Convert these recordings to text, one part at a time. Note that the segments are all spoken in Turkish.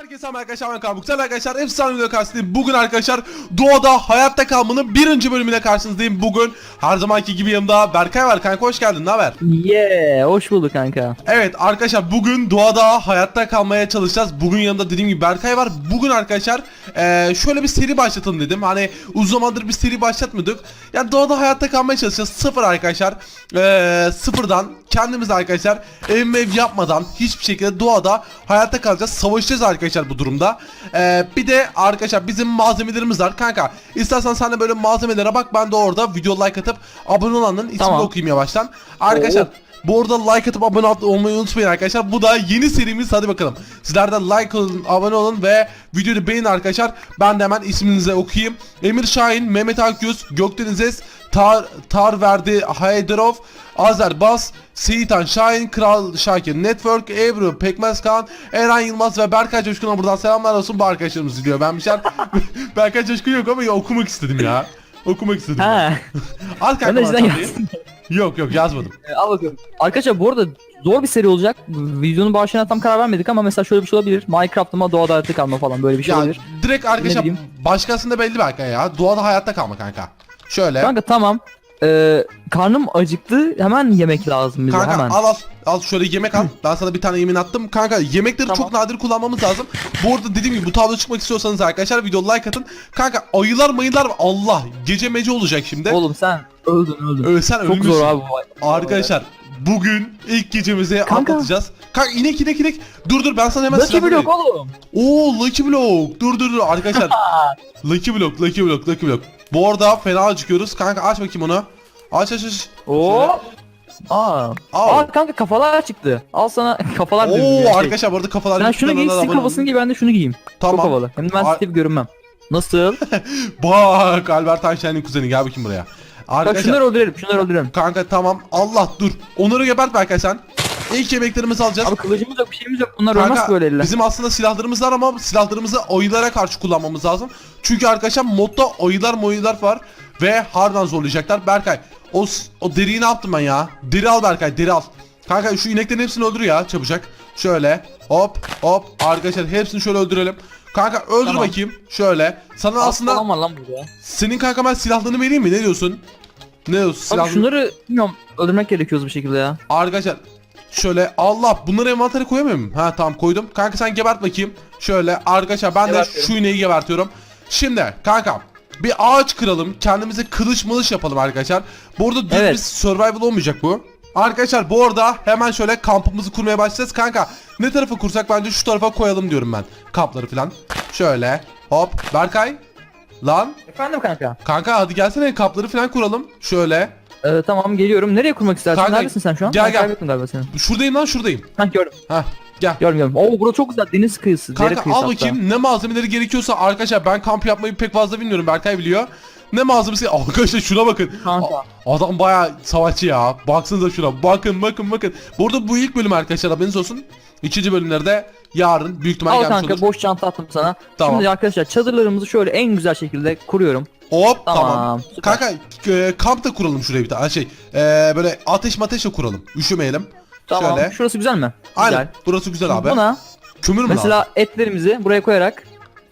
Herkese merhaba arkadaşlar ben Kaan Güzel arkadaşlar efsane video karşınızdayım. Bugün arkadaşlar doğada hayatta kalmanın birinci bölümüyle karşınızdayım. Bugün her zamanki gibi yanımda Berkay var. Kanka hoş geldin ne haber? Yeah, hoş bulduk kanka. Evet arkadaşlar bugün doğada hayatta kalmaya çalışacağız. Bugün yanımda dediğim gibi Berkay var. Bugün arkadaşlar eee, şöyle bir seri başlatalım dedim. Hani uzun zamandır bir seri başlatmıyorduk. Yani doğada hayatta kalmaya çalışacağız. Sıfır arkadaşlar. Eee, sıfırdan kendimiz arkadaşlar ev mev yapmadan hiçbir şekilde doğada hayatta kalacağız. Savaşacağız arkadaşlar bu durumda. Eee, bir de arkadaşlar bizim malzemelerimiz var. Kanka istersen sen de böyle malzemelere bak. Ben de orada video like atıp abone olanların ismini Tamam. okuyayım yavaştan. Arkadaşlar Oo. Bu arada like atıp abone ol- olmayı unutmayın arkadaşlar. Bu da yeni serimiz. Hadi bakalım. Sizler de like olun, abone olun ve videoyu beğenin arkadaşlar. Ben de hemen isminizi okuyayım. Emir Şahin, Mehmet Akyüz, Gökdeniz Es, Tar, Tarverdi Haydarov, Azer Bas, Seyitan Şahin, Kral Şakir Network, Ebru, Pekmez Kaan, Eren Yılmaz ve Berkay Coşkun'a buradan selamlar olsun. Bu arkadaşlarımız izliyor. Ben bir şey Berkay Coşkun yok ama ya, okumak istedim ya. Okumak istedim. Ha. Al kanka bana. Yok yok yazmadım. Ee, Al bakalım. Arkadaşlar bu arada zor bir seri olacak. Videonun başına tam karar vermedik ama mesela şöyle bir şey olabilir. Minecraft'ıma doğada hayatta kalma falan böyle bir şey Ya olabilir. direkt arkadaşlar başkasında belli belki ya. Doğada hayatta kalma kanka. Şöyle. Kanka tamam. Ee, karnım acıktı. Hemen yemek lazım bize Kanka hemen. al al al şöyle yemek al. Ben sana bir tane yemin attım. Kanka yemekleri Tamam. çok nadir kullanmamız lazım. Bu arada dediğim gibi bu tablo çıkmak istiyorsanız arkadaşlar video like atın. Kanka ayılar mayılar Allah gece mece olacak şimdi. Oğlum sen öldün öldün. Ölsen Çok ölmüşsün. zor abi bu. Arkadaşlar bugün ilk gecemizi Kanka. atlatacağız. Kanka inek inek inek. Dur dur ben sana hemen Lucky silahları blok vereyim. oğlum. Oo Lucky Block. Dur dur dur arkadaşlar. Lucky Block, Lucky Block, Lucky Block. Bu arada fena acıkıyoruz. Kanka aç bakayım onu. Aç aç aç. Oo. Aa. Al. Aa kanka kafalar çıktı. Al sana kafalar Oo ya, şey. arkadaşlar bu arada kafalar Sen şunu giy, kanalına sizin abone olun. kafasını giy, ben de şunu giyeyim. Tamam. Çok havalı. Hem de ben Ar- Steve görünmem. Nasıl? Bak Albert Einstein'in kuzeni gel bakayım buraya. Bak Arkadaşlar şunları öldürelim, şunları öldürelim. kanka tamam Allah dur. Onları gebert Berkay sen. İlk yemeklerimizi alacağız. Abi kılıcımız yok, bir şeyimiz yok. Bunlar ölmez ki böyle elle. bizim aslında silahlarımız var ama silahlarımızı ayılara karşı kullanmamız lazım. Çünkü arkadaşlar modda ayılar moyular var ve harbiden zorlayacaklar. Berkay o, o deriyi ne yaptım ben ya? Deri al Berkay deri al. Kanka şu ineklerin hepsini öldür ya çabucak. Şöyle hop hop arkadaşlar hepsini şöyle öldürelim. Kanka öldür Tamam. bakayım. Şöyle. Sana Aslında... aslında var lan burada. senin kanka ben silahlarını vereyim mi? Ne diyorsun? Ne diyorsun? Abi Silahlarını... şunları bilmiyorum öldürmek gerekiyor bir şekilde ya. Arkadaşlar şöyle Allah bunları envantere koyamıyor muyum? Ha tamam koydum. Kanka sen gebert bakayım. Şöyle arkadaşlar ben de şu ineği gebertiyorum. Şimdi kanka bir ağaç kıralım. Kendimize kılıç mılıç yapalım arkadaşlar. Bu arada düz Evet. bir survival olmayacak bu. Arkadaşlar bu arada hemen şöyle kampımızı kurmaya başlayacağız. Kanka ne tarafa kursak bence şu tarafa koyalım diyorum ben. Kampları falan. Şöyle hop Berkay. Lan Efendim kanka. kanka hadi gelsene kampları falan kuralım. Şöyle. Ee, tamam geliyorum. Nereye kurmak istersin? Kanka, Neredesin sen şu an? gel, Ben gel. kaybettim galiba seni. Şuradayım lan şuradayım. Hah gördüm. Heh gel. Gördüm gördüm. Oo burası çok güzel. Deniz kıyısı. dere Kanka kıyısı al hatta. bakayım ne malzemeleri gerekiyorsa arkadaşlar ben kamp yapmayı pek fazla bilmiyorum Berkay biliyor. Ne malzemesi arkadaşlar şuna bakın. Kanka. A- adam baya savaşçı ya. Baksanıza şuna. Bakın bakın bakın. Burada bu ilk bölüm arkadaşlar haberiniz olsun. İkinci bölümlerde yarın büyük ihtimalle Al gelmiş kanka olur. boş çanta attım sana. Tamam. Şimdi arkadaşlar çadırlarımızı şöyle en güzel şekilde kuruyorum. Hop tamam. Tamam, süper. Kanka e, kamp da kuralım şuraya bir tane şey. e, böyle ateş mateş de kuralım. Üşümeyelim. Tamam. Şöyle. Şurası güzel mi? Aynen. Güzel. Burası güzel abi. Buna Kömür mü lazım? mesela etlerimizi buraya koyarak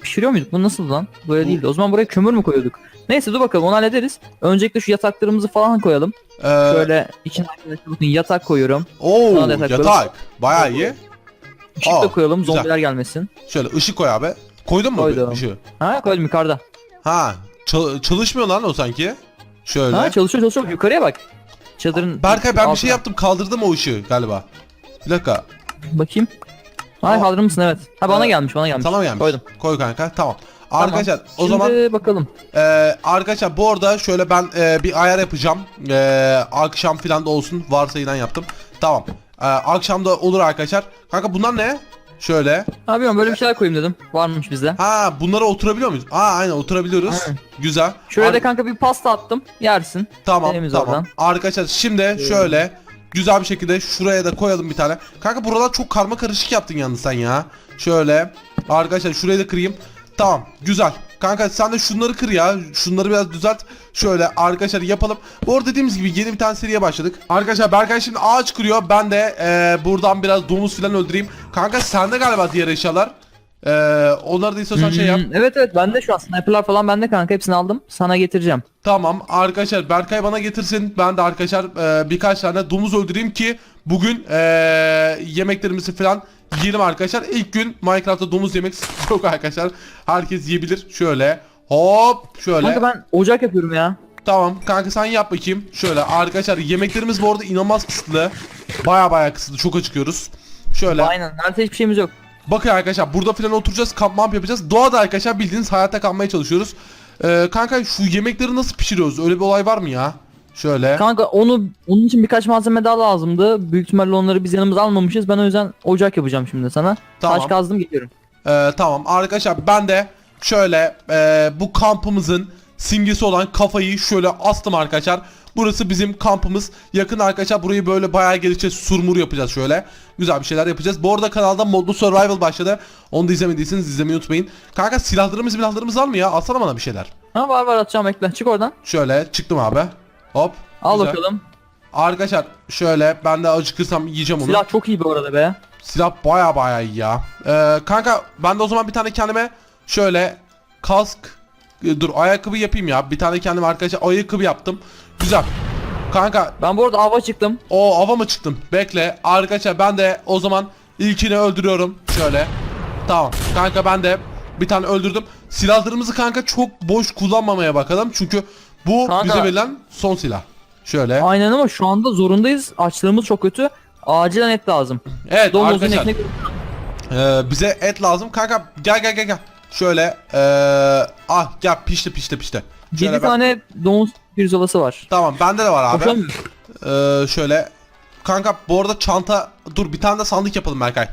pişiriyor muyduk? Bu nasıl lan? Böyle Bu- değildi. O zaman buraya kömür mü koyuyorduk? Neyse dur bakalım onu hallederiz. Öncelikle şu yataklarımızı falan koyalım. Ee, Şöyle içine bakın yatak koyuyorum. Oo Sana yatak yatak. Baya iyi. Işık Aa, da koyalım güzel. zombiler gelmesin. Şöyle ışık koy abi. Koydun mu Koydum. ışığı? Ha koydum yukarıda. Ha, çal- çalışmıyor lan o sanki. Şöyle. Ha çalışıyor çalışıyor. Yukarıya bak. Çadırın Berkay ben bir şey altına. yaptım, kaldırdım o ışığı galiba. Bir dakika. Bakayım. Ha Aa. kaldırır mısın evet. Ha bana Evet. gelmiş bana gelmiş. Tamam gelmiş. Koydum. Koy kanka. Tamam. Tamam. Arkadaşlar o Şimdi zaman bakalım. e, arkadaşlar bu arada şöyle ben e, bir ayar yapacağım. E, akşam filan da olsun. Varsayılan yaptım. Tamam. E, akşam da olur arkadaşlar. Kanka bunlar ne? Şöyle. Ha bilmiyorum böyle bir şeyler koyayım dedim. Varmış bizde. Ha bunlara oturabiliyor muyuz? Aa aynen oturabiliyoruz. Aynen. Güzel. Şöyle Ar- de kanka bir pasta attım. Yersin. Tamam Temiz tamam. oradan. Arkadaşlar şimdi şöyle güzel bir şekilde şuraya da koyalım bir tane. Kanka buralar çok karma karışık yaptın yalnız sen ya. Şöyle arkadaşlar şurayı da kırayım. Tamam güzel. Kanka sen de şunları kır ya. Şunları biraz düzelt. Şöyle arkadaşlar yapalım. Bu arada dediğimiz gibi yeni bir tane seriye başladık. Arkadaşlar Berkay şimdi ağaç kırıyor. Ben de eee, buradan biraz domuz falan öldüreyim. Kanka sende galiba diğer eşyalar. Ee, onları da istiyorsan şey yap. Hmm, Evet evet bende şu an sniperlar falan bende kanka hepsini aldım. Sana getireceğim. Tamam arkadaşlar Berkay bana getirsin. Ben de arkadaşlar e, birkaç tane domuz öldüreyim ki bugün e, yemeklerimizi falan yiyelim arkadaşlar. İlk gün Minecraft'ta domuz yemek yok arkadaşlar. Herkes yiyebilir. Şöyle hop şöyle. Kanka ben ocak yapıyorum ya. Tamam kanka sen yap bakayım. Şöyle arkadaşlar yemeklerimiz bu arada inanılmaz kısıtlı. Baya baya kısıtlı çok acıkıyoruz. Şöyle. Aynen. Neredeyse hiçbir şeyimiz yok. Bakın arkadaşlar burada falan oturacağız kamp mamp yapacağız. Doğada arkadaşlar bildiğiniz hayatta kalmaya çalışıyoruz. Ee, kanka şu yemekleri nasıl pişiriyoruz? Öyle bir olay var mı ya? Şöyle. Kanka onu onun için birkaç malzeme daha lazımdı. Büyük ihtimalle onları biz yanımıza almamışız. Ben o yüzden ocak yapacağım şimdi sana. Tamam. Taş kazdım geliyorum. Ee, tamam arkadaşlar ben de şöyle e, bu kampımızın simgesi olan kafayı şöyle astım arkadaşlar. Burası bizim kampımız. Yakın arkadaşlar burayı böyle bayağı gelişeceğiz. Surmur yapacağız şöyle. Güzel bir şeyler yapacağız. Bu arada kanalda modlu survival başladı. Onu da izlemediyseniz izlemeyi unutmayın. Kanka silahlarımız silahlarımız var mı ya? Alsana bana bir şeyler. Ha var var atacağım bekle. Çık oradan. Şöyle çıktım abi. Hop. Al Güzel. bakalım. Arkadaşlar şöyle ben de acıkırsam yiyeceğim onu. Silah, Silah çok iyi bu arada be. baya baya iyi ya. Ee, kanka ben de o zaman bir tane kendime şöyle kask e, dur ayakkabı yapayım ya. Bir tane kendime arkadaşlar ayakkabı yaptım. Güzel. Kanka Ben bu arada ava çıktım. o ava mı çıktım? Bekle. Arkadaşlar ben de o zaman ilkini öldürüyorum. Şöyle. Tamam. Kanka ben de bir tane öldürdüm. Silahlarımızı kanka çok boş kullanmamaya bakalım. Çünkü bu Kanka- bize verilen son silah. Şöyle. Aynen ama şu anda zorundayız. Açlığımız çok kötü. Acilen et lazım. Evet Domuzun arkadaşlar. ekmek Ee, bize et lazım. Kanka gel gel gel gel. Şöyle ee, ah gel pişti pişti pişti. 7 Şöyle ben- tane domuz pirzolası var. Tamam bende de var abi. Ee, şöyle. Kanka bu arada çanta dur bir tane de sandık yapalım Berkay.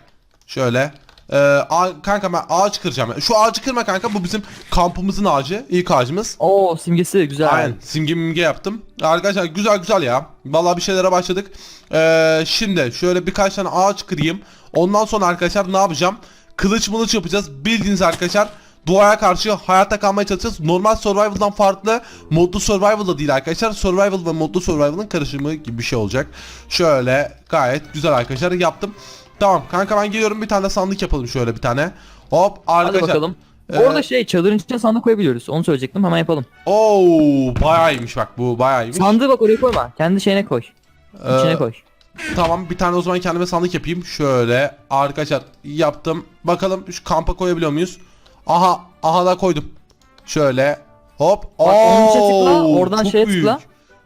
Şöyle. Ee, a- kanka ben ağaç kıracağım. Şu ağacı kırma kanka bu bizim kampımızın ağacı. ilk ağacımız. Oo simgesi güzel. Aynen simge mimge yaptım. Arkadaşlar güzel güzel ya. Vallahi bir şeylere başladık. Ee, şimdi şöyle birkaç tane ağaç kırayım. Ondan sonra arkadaşlar ne yapacağım? Kılıç mılıç yapacağız. Bildiğiniz arkadaşlar doğaya karşı hayatta kalmaya çalışacağız. Normal survival'dan farklı modlu survival'da değil arkadaşlar. Survival ve modlu survival'ın karışımı gibi bir şey olacak. Şöyle gayet güzel arkadaşlar yaptım. Tamam kanka ben geliyorum bir tane sandık yapalım şöyle bir tane. Hop Hadi arkadaşlar. bakalım. Ee, Orada şey çadırın içine sandık koyabiliyoruz. Onu söyleyecektim hemen yapalım. Oo bayağı iyiymiş bak bu bayağı iyiymiş. Sandığı bak oraya koyma. Kendi şeyine koy. İçine Ee, koy. Tamam bir tane o zaman kendime sandık yapayım. Şöyle arkadaşlar yaptım. Bakalım şu kampa koyabiliyor muyuz? Aha aha da koydum. Şöyle hop. Bak onun içine tıkla. Oo, Oradan çok şeye büyük. tıkla.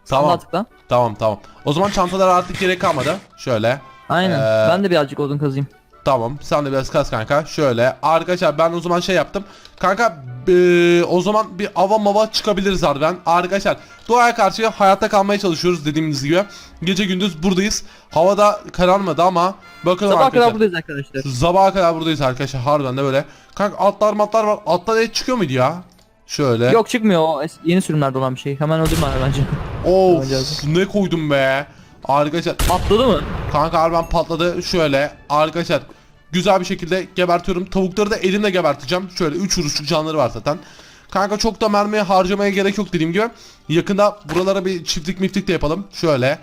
Tamam Sandığa tıkla. tamam tamam. O zaman çantalara artık gerek kalmadı. Şöyle. Aynen. Ee, Ben de birazcık odun kazayım. Tamam sen de biraz kas kanka. Şöyle arkadaşlar ben o zaman şey yaptım. Kanka eee, o zaman bir ava mava çıkabiliriz harbiden. Arkadaşlar doğaya karşı hayatta kalmaya çalışıyoruz dediğimiz gibi. Gece gündüz buradayız. Havada kararmadı ama bakalım Sabah arkadaşlar. kadar buradayız arkadaşlar. Sabaha kadar buradayız arkadaşlar harbiden de böyle. Kanka atlar matlar var. Atlar et çıkıyor muydu ya? Şöyle. Yok çıkmıyor o es- yeni sürümlerde olan bir şey. Hemen öldürme bence. Of ne koydum be. Arkadaşlar Atladı mı? kanka harbiden patladı. Şöyle arkadaşlar güzel bir şekilde gebertiyorum. Tavukları da elimle geberteceğim. Şöyle 3 vuruşluk canları var zaten. Kanka çok da mermi harcamaya gerek yok dediğim gibi. Yakında buralara bir çiftlik miftik de yapalım. Şöyle.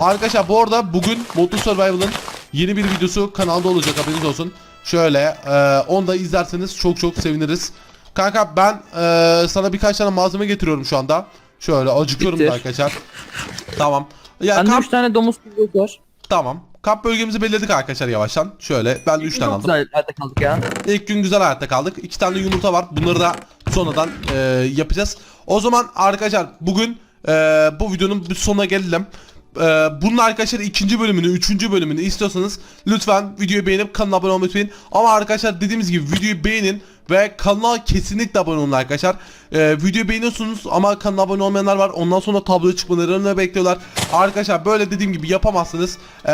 Arkadaşlar bu arada bugün Modlu Survival'ın yeni bir videosu kanalda olacak haberiniz olsun. Şöyle e, onu da izlerseniz çok çok seviniriz. Kanka ben e, sana birkaç tane malzeme getiriyorum şu anda. Şöyle acıkıyorum da arkadaşlar. Tamam. Ya Bende kamp, 3 tane domuz pirzolası var. tamam. Kamp bölgemizi belirledik arkadaşlar yavaştan. Şöyle ben de 3 tane Çok aldım. güzel yerde kaldık ya. İlk gün güzel hayatta kaldık. İki tane de yumurta var. Bunları da sonradan e, yapacağız. O zaman arkadaşlar bugün e, bu videonun bir sonuna gelelim. E, bunun arkadaşlar ikinci bölümünü, üçüncü bölümünü istiyorsanız lütfen videoyu beğenip kanala abone olmayı unutmayın. Ama arkadaşlar dediğimiz gibi videoyu beğenin ve kanala kesinlikle abone olun arkadaşlar. E, videoyu beğeniyorsunuz ama kanala abone olmayanlar var. Ondan sonra tabloya çıkmalarını bekliyorlar. Arkadaşlar böyle dediğim gibi yapamazsınız. E,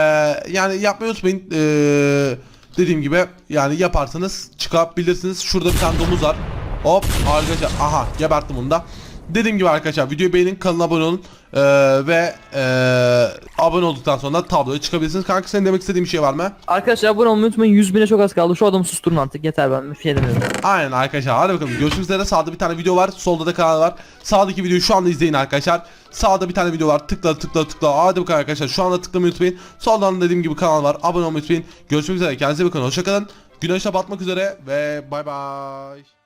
yani yapmayı unutmayın. E, dediğim gibi yani yaparsanız çıkabilirsiniz. Şurada bir tane domuz var. Hop arkadaşlar aha geberttim onu da. Dediğim gibi arkadaşlar videoyu beğenin kanala abone olun. Ee, ve ee, abone olduktan sonra tabloya çıkabilirsiniz. Kanka senin demek istediğin bir şey var mı? Arkadaşlar abone olmayı unutmayın. 100 bine çok az kaldı. Şu adamı susturun artık. Yeter ben bir şey demiyorum. Aynen arkadaşlar. Hadi bakalım. Görüşmek üzere. Sağda bir tane video var. Solda da kanal var. Sağdaki videoyu şu anda izleyin arkadaşlar. Sağda bir tane video var. Tıkla tıkla tıkla. Hadi bakalım arkadaşlar. Şu anda tıklamayı unutmayın. Soldan dediğim gibi kanal var. Abone olmayı unutmayın. Görüşmek üzere. Kendinize iyi bakın. Hoşçakalın Güneşe batmak üzere ve bay bay.